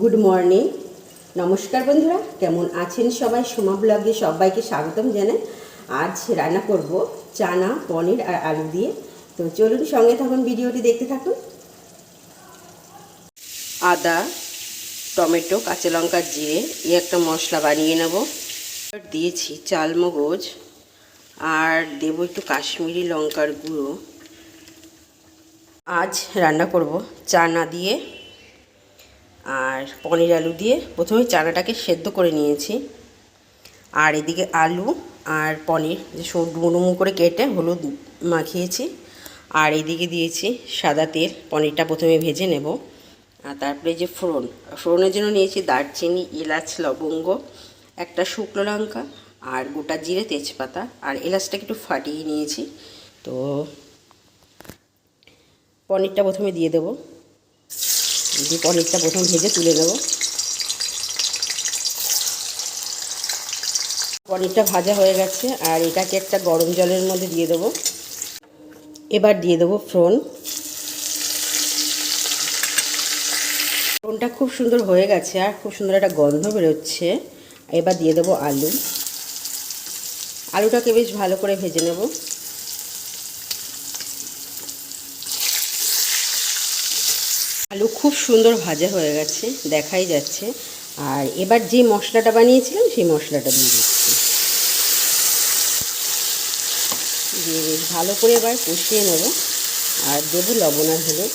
Good morning নমস্কার বন্ধুরা, কেমন আছেন সবাই? সোমা ব্লগে সবাইকে স্বাগতম জানাই। আজ রান্না করব চানা, পনির আর আলু দিয়ে। তো চলুন সঙ্গে থাকুন, ভিডিওটি দেখতে থাকুন। আদা, টমেটো, কাঁচা লঙ্কা জিরে, এই একটা মশলা বানিয়ে নেব। দিয়েছি চালমগজ। আর দেবো একটু কাশ্মীরি লঙ্কার গুঁড়ো। আজ রান্না করব চানা দিয়ে। আর পনির আলু দিয়ে প্রথমে চানাটাকে সেদ্ধ করে নিয়েছি। আর এদিকে আলু আর পনির, যে ডুমো করে কেটে হলুদ মাখিয়েছি। আর এদিকে দিয়েছি সাদা তেল, পনিরটা প্রথমে ভেজে নেব। আর তারপরে যে ফোড়ন, ফোড়নের জন্য নিয়েছি দারচিনি, এলাচ, লবঙ্গ, একটা শুকনো লঙ্কা আর গোটা জিরে তেজপাতা। আর এলাচটাকে একটু ফাটিয়ে নিয়েছি। তো পনিরটা প্রথমে দিয়ে দেবো। দিয়ে পনিরটা প্রথম ভেজে তুলে নেব। পনিরটা ভাজা হয়ে গেছে আর এটাকে একটা গরম জলের মধ্যে দিয়ে দেবো। এবার দিয়ে দেবো ফ্রন। ফ্রনটা খুব সুন্দর হয়ে গেছে আর খুব সুন্দর একটা গন্ধ বেরোচ্ছে। এবার দিয়ে দেবো আলু। আলুটাকে বেশ ভালো করে ভেজে নেব। আলু খুব সুন্দর ভাজা হয়ে গেছে, দেখাই যাচ্ছে। আর এবার যে মশলাটা বানিয়েছিলাম, সেই মশলাটা দিয়ে দিচ্ছি। দিয়ে ভালো করে এবার কষিয়ে নেব। আর দেবো লবণ আর হলুদ।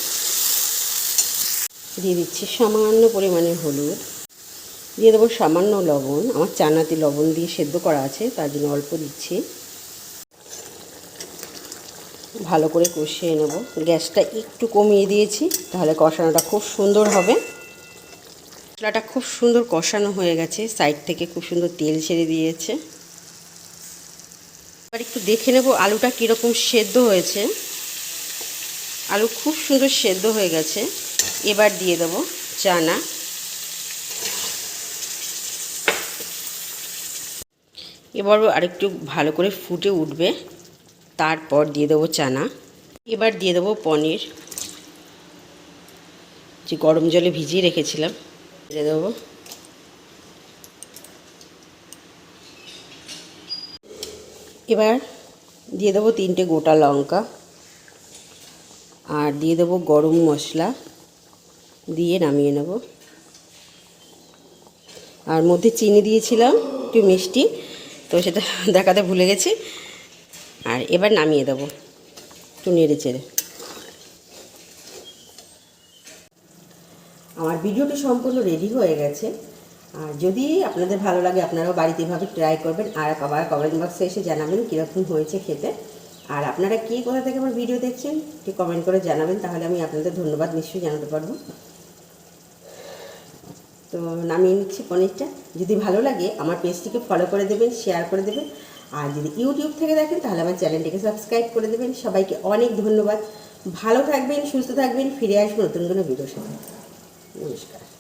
দিয়ে দিচ্ছি সামান্য পরিমাণে হলুদ। দিয়ে দেবো সামান্য লবণ। আমার চানাতে লবণ দিয়ে সেদ্ধ করা আছে, তার জন্য অল্প দিচ্ছি। ভালো করে কষিয়ে নেব। গ্যাসটা একটু কমিয়ে দিয়েছি, তাহলে কষানোটা খুব সুন্দর হবে। মশলাটা খুব সুন্দর কষানো হয়ে গেছে, সাইড থেকে খুব সুন্দর তেল ছেড়ে দিয়েছে। এবার একটু দেখে নেব আলুটা কীরকম সেদ্ধ হয়েছে। আলু খুব সুন্দর সেদ্ধ হয়ে গেছে। এবার দিয়ে দেব চানা। এবার আরেকটু ভালো করে ফুটে উঠবে। তারপর দিয়ে দেবো চানা। এবার দিয়ে দেবো পনির। যে গরম জলে ভিজিয়ে রেখেছিলাম, দিয়ে দেবো। এবার দিয়ে দেবো তিনটে গোটা লঙ্কা আর দিয়ে দেবো গরম মশলা দিয়ে নামিয়ে নেব। আর মধ্যে চিনি দিয়েছিলাম, একটু মিষ্টি, তো সেটা দেখাতে ভুলে গেছি। আর এবার নামিয়ে দেবো একটু নেড়ে চেড়ে। আমার ভিডিওটি সম্পূর্ণ রেডি হয়ে গেছে। আর যদি আপনাদের ভালো লাগে, আপনারাও বাড়িতে এভাবে ট্রাই করবেন। আর আবার কমেন্ট বক্সে এসে জানাবেন কীরকম হয়েছে খেতে। আর আপনারা কী কোথা থেকে আমার ভিডিও দেখছেন, একটু কমেন্ট করে জানাবেন। তাহলে আমি আপনাদের ধন্যবাদ নিশ্চয়ই জানাতে পারব। তো নামিয়ে নিচ্ছি পনিরটা। যদি ভালো লাগে, আমার পেজটিকে ফলো করে দেবেন শেয়ার করে দেবেন। আর যদি ইউটিউব থেকে দেখেন, তাহলে আমার চ্যানেলটিকে সাবস্ক্রাইব করে দেবেন। সবাইকে অনেক ধন্যবাদ। ভালো থাকবেন, সুস্থ থাকবেন, ফিরে আসব নতুন কোনো ভিডিওর সাথে। নমস্কার।